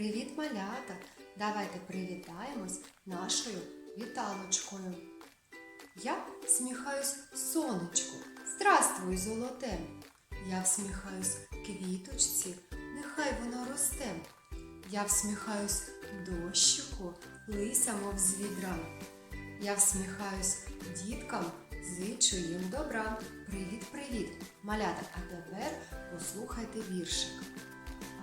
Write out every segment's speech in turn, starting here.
Привіт, малята! Давайте привітаємось нашою віталочкою. Я всміхаюсь сонечку, здравствуй, золоте. Я всміхаюсь квіточці, нехай вона росте. Я всміхаюсь дощику, лися, мов з відра. Я всміхаюсь діткам, зичу їм добра. Привіт, привіт, малята! А тепер послухайте віршик.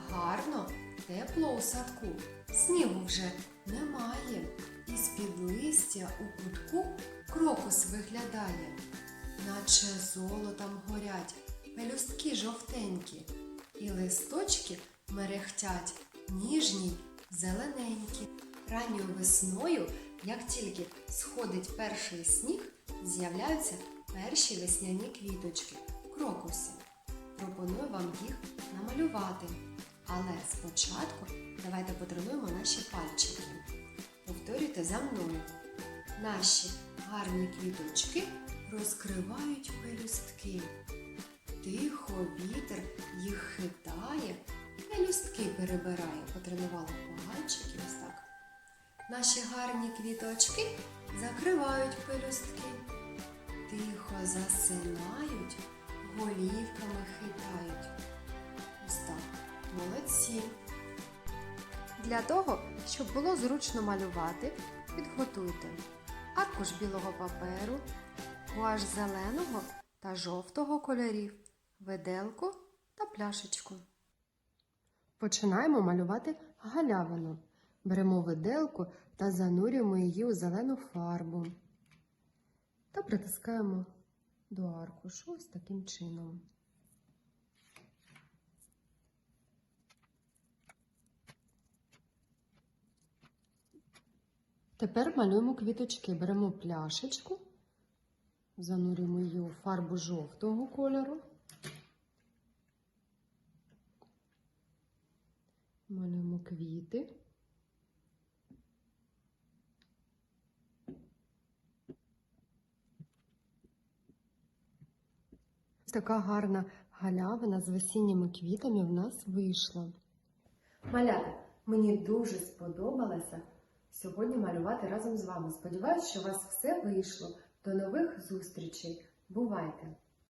Гарно, тепло у садку, снігу вже немає, і з-під листя у кутку крокус виглядає, наче золотом горять пелюстки жовтенькі, і листочки мерехтять ніжні, зелененькі. Ранньою весною, як тільки сходить перший сніг, з'являються перші весняні квіточки крокуси. Пропоную вам їх намалювати. Але спочатку давайте потренуємо наші пальчики. Повторюйте за мною. Наші гарні квіточки розкривають пелюстки. Тихо вітер їх хитає, пелюстки перебирає. Потренували пальчики ось так. Наші гарні квіточки закривають пелюстки. Тихо засинають, голівками хитають. Молодці. Для того, щоб було зручно малювати, підготуйте аркуш білого паперу, гуаш зеленого та жовтого кольорів, виделку та пляшечку. Починаємо малювати галявину. Беремо виделку та занурюємо її у зелену фарбу та притискаємо до аркушу ось таким чином. Тепер малюємо квіточки. Беремо пляшечку, занурюємо її у фарбу жовтого кольору. Малюємо квіти. Така гарна галявина з весінніми квітами в нас вийшла. Малята, мені дуже сподобалося сьогодні малювати разом з вами. Сподіваюсь, що у вас все вийшло. До нових зустрічей. Бувайте!